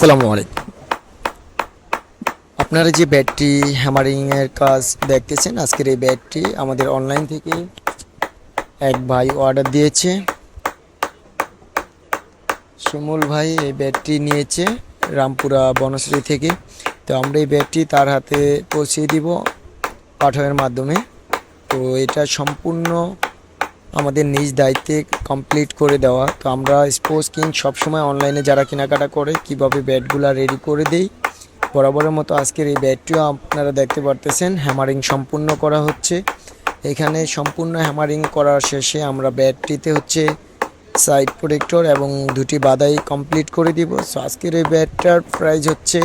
আসসালামু আলাইকুম। আপনারা যে ব্যাটটি হ্যামারিংয়ের কাজ দেখতেছেন, আজকের এই ব্যাটটি আমাদের অনলাইন থেকে এক ভাই অর্ডার দিয়েছে। শিমুল ভাই এই ব্যাটটি নিয়েছে রামপুরা বনশ্রী থেকে। তো আমরা এই ব্যাটটি তার হাতে পৌঁছে দিব পাঠকের মাধ্যমে। তো এটা সম্পূর্ণ আমাদের নিজ দায়িত্বে কমপ্লিট করে দেওয়া। তো আমরা স্পোর্টস কিং সবসময় অনলাইনে যারা কেনাকাটা করে, কীভাবে ব্যাটগুলো রেডি করে দেই, বরাবরের মতো আজকের এই ব্যাটটিও আপনারা দেখতে পারতেছেন। হ্যামারিং সম্পূর্ণ করা হচ্ছে। এখানে সম্পূর্ণ হ্যামারিং করার শেষে আমরা ব্যাটটিতে হচ্ছে সাইড প্রোটেক্টর এবং দুটি বাদাই কমপ্লিট করে দিব। সো আজকের এই ব্যাটটার প্রাইস হচ্ছে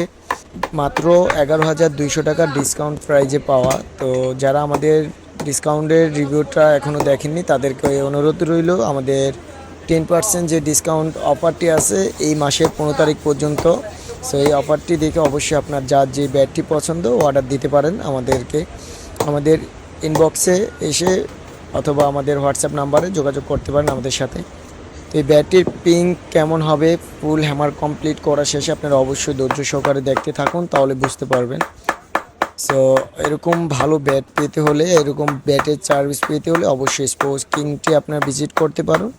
মাত্র এগারো হাজার দুইশো টাকার ডিসকাউন্ট প্রাইজে পাওয়া। তো যারা আমাদের ডিসকাউন্টের রিভিউটা এখনও দেখেননি, তাদেরকে অনুরোধ রইল আমাদের টেন পার্সেন্ট যে ডিসকাউন্ট অফারটি আছে এই মাসের পনেরো তারিখ পর্যন্ত সো এই অফারটি দেখে অবশ্যই আপনার যার যে ব্যাটটি পছন্দ অর্ডার দিতে পারেন আমাদেরকে। আমাদের ইনবক্সে এসে অথবা আমাদের হোয়াটসঅ্যাপ নাম্বারে যোগাযোগ করতে পারেন আমাদের সাথে। তো এই ব্যাটটির পিঙ্ক কেমন হবে ফুল হ্যামার কমপ্লিট করা শেষে আপনারা অবশ্যই ধৈর্য সহকারে দেখতে থাকুন, তাহলে বুঝতে পারবেন। সো এরকম ভালো ব্যাট পেতে হলে, এরকম ব্যাটের সার্ভিস পেতে হলে অবশ্যই স্পোর্টস কিংটি আপনার ভিজিট করতে পারুন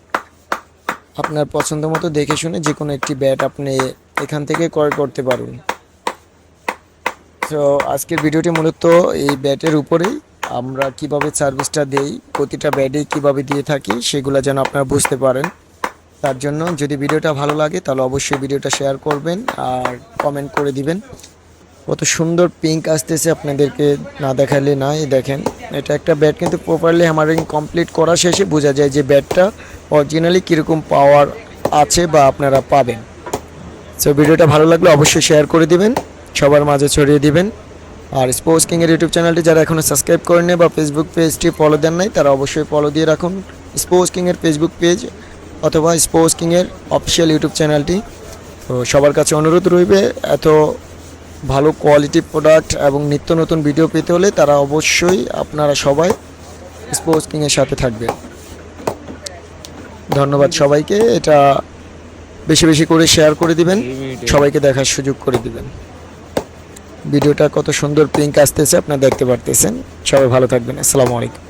আপনার পছন্দ মতো দেখে শুনে যে কোনো একটি ব্যাট আপনি এখান থেকে ক্রয় করতে পারুন। তো আজকের ভিডিওটি মূলত এই ব্যাটের উপরেই। আমরা কীভাবে সার্ভিসটা দেই, প্রতিটা ব্যাটে কীভাবে দিয়ে থাকি, সেগুলো যেন আপনারা বুঝতে পারেন। তার জন্য যদি ভিডিওটা ভালো লাগে, তাহলে অবশ্যই ভিডিওটা শেয়ার করবেন আর কমেন্ট করে দিবেন। কত সুন্দর পিঙ্ক আসতেছে আপনাদেরকে না দেখালে না এই দেখেন। এটা একটা ব্যাট কিন্তু প্রপারলি হ্যামারিং কমপ্লিট করা শেষে বোঝা যায় যে ব্যাটটা অরিজিনালি কীরকম পাওয়ার আছে বা আপনারা পাবেন। সো ভিডিওটা ভালো লাগলে অবশ্যই শেয়ার করে দিবেন, সবার মাঝে ছড়িয়ে দিবেন। আর স্পোর্টস কিংয়ের ইউটিউব চ্যানেলটি যারা এখনও সাবস্ক্রাইব করেনি বা ফেসবুক পেজটি ফলো দেন নাই, তারা অবশ্যই ফলো দিয়ে রাখুন স্পোর্টস কিংয়ের ফেসবুক পেজ অথবা স্পোর্টস কিংয়ের অফিসিয়াল ইউটিউব চ্যানেলটি তো, সবার কাছে অনুরোধ রইবে, এত ভালো কোয়ালিটি প্রোডাক্ট এবং নিত্য নতুন ভিডিও পেতে হলে তারা অবশ্যই আপনারা সবাই স্পোর্টস কিংয়ের সাথে থাকবেন। ধন্যবাদ সবাইকে এটা বেশি বেশি করে শেয়ার করে দিবেন সবাইকে দেখার সুযোগ করে দিবেন। ভিডিওটা কত সুন্দর পিঙ্ক আসতেছে আপনারা দেখতে পারতেছেন। সবাই ভালো থাকবেন আসসালামু আলাইকুম।